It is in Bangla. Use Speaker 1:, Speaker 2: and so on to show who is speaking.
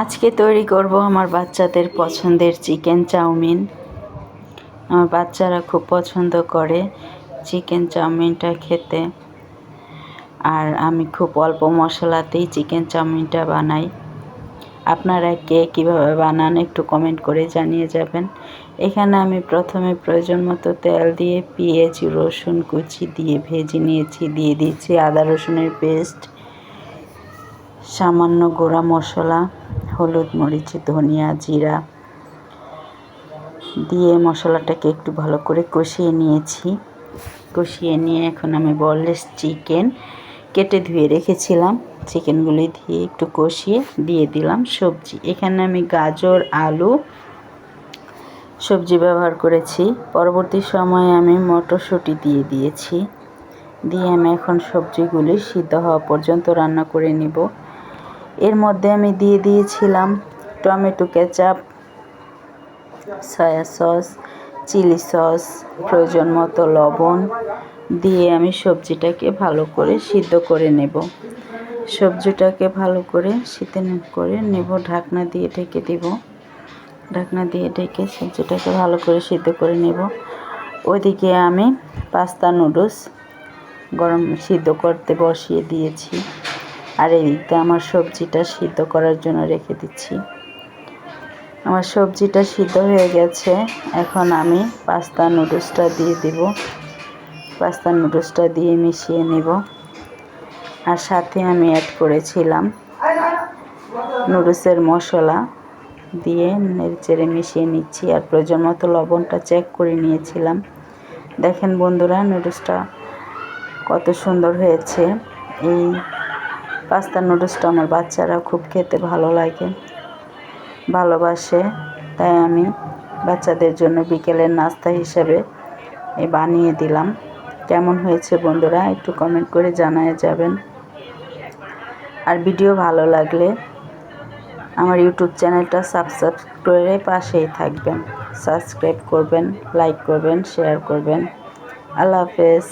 Speaker 1: আজকে তৈরি করব আমার বাচ্চাদের পছন্দের চিকেন চাউমিন। আমার বাচ্চারা খুব পছন্দ করে চিকেন চাউমিনটা খেতে। আর আমি খুব অল্প মশলাতেই চিকেন চাউমিনটা বানাই। আপনারা কে কীভাবে বানান একটু কমেন্ট করে জানিয়ে যাবেন। এখানে আমি প্রথমে প্রয়োজন মতো তেল দিয়ে পেঁয়াজ, রসুন কুচি দিয়ে ভেজে নিয়েছি, দিয়ে দিচ্ছি আদা রসুনের পেস্ট সামান্য গোড়া মশলা, হলুদ মরিচ, ধনিয়া জিরা দিয়ে মশলাটাকে একটু ভালো করে কষিয়ে নিয়েছি। কষিয়ে নিয়ে এখন আমি বললেস চিকেন কেটে ধুয়ে রেখেছিলাম। চিকেনগুলি দিয়ে একটু কষিয়ে দিয়ে দিলাম সবজি। এখানে আমি গাজর, আলু সবজি ব্যবহার করেছি। পরবর্তী সময়ে আমি মটরশুঁটি দিয়ে দিয়েছি। দিয়ে আমি এখন সবজিগুলি সিদ্ধ হওয়া পর্যন্ত রান্না করে নিব। এর মধ্যে আমি দিয়ে দিয়েছিলাম tomato ketchup soya sauce chilli sauce প্রয়োজন মতো লবণ দিয়ে আমি সবজিটাকে ভালো করে সিদ্ধ করে নেব। সবজিটাকে ভালো করে সিদ্ধ করে নেব, ঢাকনা দিয়ে ঢেকে দেব। ঢাকনা দিয়ে ঢেকে সবজিটাকে ভালো করে সিদ্ধ করে নেব। ওইদিকে আমি পাস্তা নুডলস গরম সিদ্ধ করতে বসিয়ে দিয়েছি। আর এদিকটা আমার সবজিটা সিদ্ধ করার জন্য রেখে দিচ্ছি। আমার সবজিটা সিদ্ধ হয়ে গেছে। এখন আমি পাস্তা নুডলসটা দিয়ে দেব। পাস্তা নুডলসটা দিয়ে মিশিয়ে নেব। আর সাথে আমি অ্যাড করেছিলাম নুডলসের মশলা দিয়ে নেড়েচেড়ে মিশিয়ে নিচ্ছি। আর প্রয়োজন মতো লবণটা চেক করে নিয়েছিলাম। দেখেন বন্ধুরা নুডলসটা কত সুন্দর হয়েছে। এই পাস্তা নুডলসটা আমার বাচ্চারা খুব খেতে ভালো লাগে, ভালোবাসে, তাই আমি বাচ্চাদের জন্য বিকেলের নাস্তা হিসেবে এ বানিয়ে দিলাম। কেমন হয়েছে বন্ধুরা একটু কমেন্ট করে জানায় যাবেন। আর ভিডিও ভালো লাগলে আমার ইউটিউব চ্যানেলটা সাবস্ক্রাইব করে পাশেই থাকবেন। সাবস্ক্রাইব করবেন লাইক করবেন শেয়ার করবেন। আল্লাহ হাফেজ।